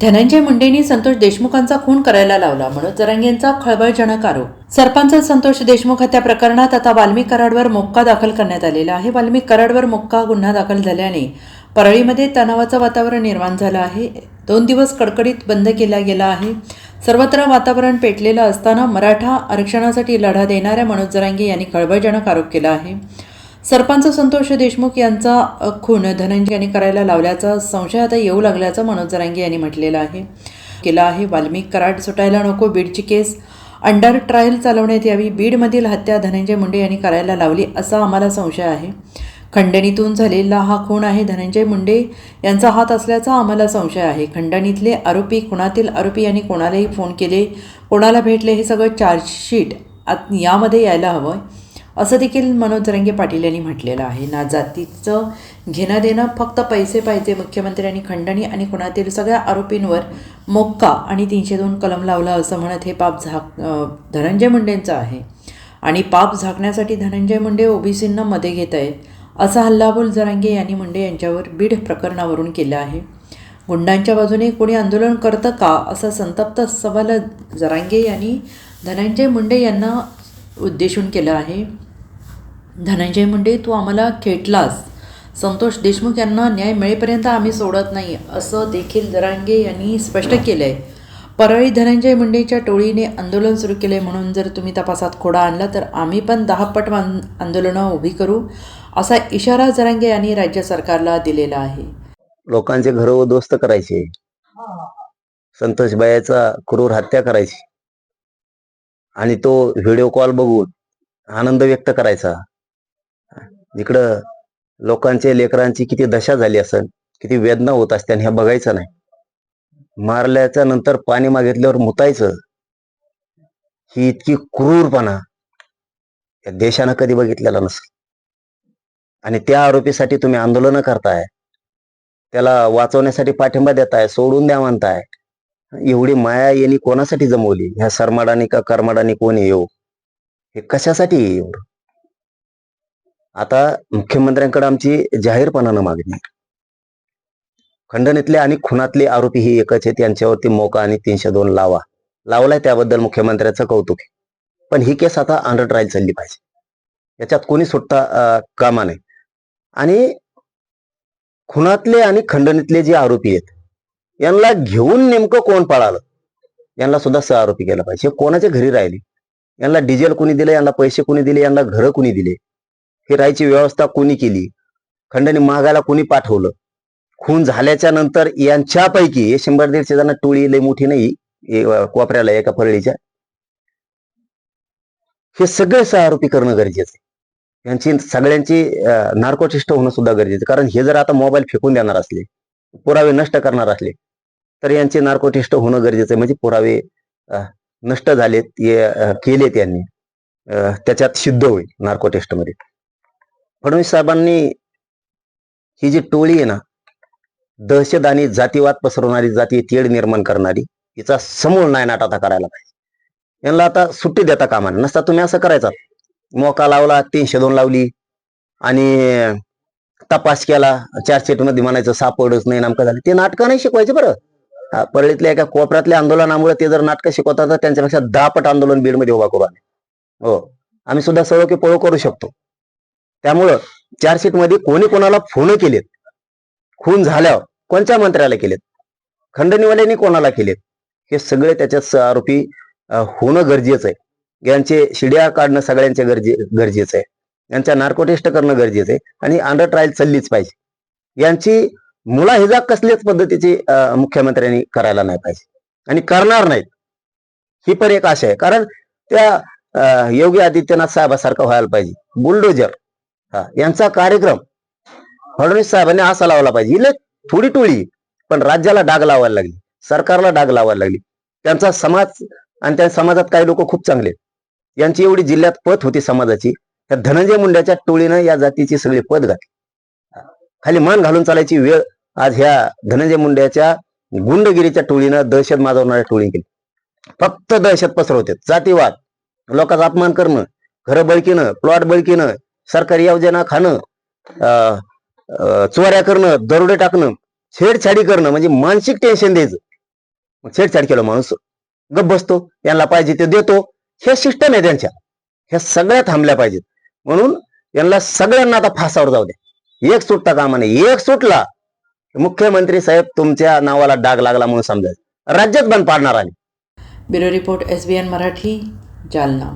धनंजय मुंडेंनी संतोष देशमुखांचा खून करायला लावला म्हणून जरांगेंचा खळबळजनक आरोप. सरपंच संतोष देशमुख हत्या प्रकरणात आता वाल्मिक कराडवर मोक्का दाखल करण्यात आलेला आहे. वाल्मिक कराडवर मोक्का गुन्हा दाखल झाल्याने परळीमध्ये तणावाचं वातावरण निर्माण झालं आहे. दोन दिवस कडकडीत बंद केला गेला आहे. सर्वत्र वातावरण पेटलेलं असताना मराठा आरक्षणासाठी लढा देणाऱ्या मनोज जरांगे यांनी खळबळजनक आरोप केला आहे. सरपंच संतोष देशमुख यांचा खून धनंजय यांनी करायला लावल्याचा संशय आता येऊ लागल्याचं मनोज जरांगे यांनी म्हटलेलं आहे. केला आहे वाल्मिक कराड सुटायला नको बीडची केस अंडर ट्रायल चालवण्यात यावी बीडमधील हत्या धनंजय मुंडे यांनी करायला लावली असा आम्हाला संशय आहे. खंडणीतून झालेला हा खून आहे धनंजय मुंडे यांचा हात असल्याचा आम्हाला संशय आहे. खंडणीतले आरोपी खुणातील आरोपी यांनी कोणालाही फोन केले कोणाला भेटले हे सगळं चार्जशीट आत यामध्ये यायला हवं. असं देखील मनोज रंगे पाटील यांनी म्हटलेलं आहे. ना जातीचं घेणं देणं फक्त पैसे पाहिजे मुख्यमंत्र्यांनी खंडणी आणि खुणातील सगळ्या आरोपींवर मोक्का आणि तीनशे दोन कलम लावला असं म्हणत हे पाप झाक धनंजय मुंडेंचं आहे. आणि पाप झाकण्यासाठी धनंजय मुंडे ओबीसींना मध्ये घेत आहेत असा हल्लाबोल जरांगे यांनी मुंडे यांच्यावर बीड प्रकरणावरून केला आहे. गुंडांच्या बाजूने कोणी आंदोलन करतं का असा संतप्त सवाल जरांगे यांनी धनंजय मुंडे यांना उद्देशून केलं आहे. धनंजय मुंडे तू आम्हाला खेटलास. संतोष देशमुख यांना न्याय मिळेपर्यंत आम्ही सोडत नाही असं देखील जरांगे यांनी स्पष्ट केलं आहे परळी धनंजय मुंडेच्या टोळीने आंदोलन सुरू केले म्हणून जर तुम्ही तपासात खोडा आणला तर आम्ही पण दहापट पट आंदोलनं उभी करू असा इशारा जरांगे यांनी राज्य सरकारला दिलेला आहे. लोकांचे घर उद्ध्वस्त करायचे. संतोष बायाचा क्रूर हत्या करायची. आणि तो व्हिडिओ कॉल बघून आनंद व्यक्त करायचा. इकडं लोकांचे लेकरांची किती दशा झाली असेल किती वेदना होत असते हे बघायचं नाही. मारल्याच्या नंतर पाणी मागितल्यावर मुतायचं. ही इतकी क्रूरपणा या देशानं कधी बघितलेला नसेल. आणि त्या आरोपीसाठी तुम्ही आंदोलनं करताय. त्याला वाचवण्यासाठी पाठिंबा देताय सोडून द्या म्हणताय. एवढी माया यांनी कोणासाठी जमवली? ह्या सरमाडानी का कर्माडानी कोणी येऊ? हे कशासाठी एवढं आता मुख्यमंत्र्यांकडे आमची जाहीरपणानं मागणी खंडणीतले आणि खुनातले आरोपी ही एकच आहेत. यांच्यावरती मोका आणि तीनशे दोन लावा लावलाय त्याबद्दल मुख्यमंत्र्याचं कौतुक आहे. पण ही केस आता अंडर ट्रायल चालली पाहिजे. याच्यात कोणी सुटता कामा नाही आणि खुनातले आणि खंडणीतले जे आरोपी आहेत यांना घेऊन नेमकं कोण पळालं? यांना सुद्धा सहआरोपी केला पाहिजे. कोणाच्या घरी राहिले? यांना डिझेल कोणी दिले? यांना पैसे कोणी दिले? यांना घरं कोणी दिले? फिरायची व्यवस्था कोणी केली? खंडणी मागायला कोणी पाठवलं? खून झाल्याच्यानंतर यांच्यापैकी शंभर दीडशे जण टोळी लय मोठी नाही कोपऱ्याला एका परळीच्या. हे सगळे सह आरोपी करणं गरजेचं आहे. यांची सगळ्यांची नार्कोटिस्ट होणं सुद्धा गरजेचं कारण हे जर आता मोबाईल फेकून देणार असले पुरावे नष्ट करणार असले तर यांचे नार्कोटिस्ट होणं गरजेचं आहे. म्हणजे पुरावे नष्ट झालेत केलेत यांनी. त्याच्यात सिद्ध होईल नार्कोटिस्टमध्ये फडणवीस साहेबांनी ही जी टोळी आहे ना दहशत आणि जातीवाद पसरवणारी जाती तेढ निर्माण करणारी हिचा समूळ नायनाट आता करायला पाहिजे. यांना आता सुट्टी देता कामा नसता तुम्ही असं करायचा. मोका लावला तीनशे दोन लावली आणि तपास केला चार्जशीटमध्ये म्हणायचं सापडच नाही नामकं झालं. ते नाटकं नाही शिकवायचे बरं. परळीतल्या एका कोपऱ्यातल्या आंदोलनामुळे ते जर नाटकं शिकवतात तर त्यांच्यापेक्षा दहा पट आंदोलन बीडमध्ये उभा करू आम्ही. हो. आम्ही सुद्धा सर्व की पळू करू शकतो. त्यामुळं चार्जशीटमध्ये कोणी कोणाला फोन केलेत? खून झाल्यावर कोणत्या मंत्र्याला केलेत? खंडणीवाल्यांनी कोणाला केलेत? हे सगळे त्याच्यात आरोपी होणं गरजेचं आहे. यांचे शिड्या काढणं सगळ्यांचे गरजे गरजेचं आहे. यांच्या नार्कोटेस्ट करणं गरजेचं आहे. आणि अंडर ट्रायल चाललीच पाहिजे. यांची मुळाहिजा कसल्याच पद्धतीची मुख्यमंत्र्यांनी करायला नाही पाहिजे. आणि करणार नाहीत. ही पण एक आशा आहे. कारण त्या अं, योगी आदित्यनाथ साहेबासारखं व्हायला पाहिजे. बुलडोजर. यांचा कार्यक्रम फडणवीस साहेबांनी असा लावला पाहिजे. इले थोडी टोळी पण राज्याला डाग लावायला लागली. सरकारला डाग लावायला लागली. त्यांचा समाज आणि त्या समाजात काही लोक खूप चांगले यांची एवढी जिल्ह्यात पत होती समाजाची. त्या धनंजय मुंड्याच्या टोळीनं या जातीची सगळी पद घातली. खाली मान घालून चालायची वेळ आज ह्या धनंजय मुंड्याच्या गुंडगिरीच्या टोळीनं दहशत माजवणाऱ्या टोळी केली. फक्त दहशत पसरवते जातीवाद लोकांचा अपमान करणं घरं बळकीनं प्लॉट बळकीनं सरकारी योजना खाणं अं, चोऱ्या करणं दरोडे टाकणं छेडछाडी करणं म्हणजे मानसिक टेन्शन द्यायचं. छेडछाड केलं माणूस गप बसतो यांना पाहिजे ते देतो. हे सिस्टम आहे त्यांच्या. ह्या सगळ्या थांबल्या पाहिजेत. म्हणून यांना सगळ्यांना आता फासावर जाऊ द्या. एक सुटता कामा नाही एक सुटला मुख्यमंत्री साहेब तुमच्या नावाला डाग लागला म्हणून समजायचं. राज्यात बंद पाडणार आले bureau report S B N Marathi Jalna.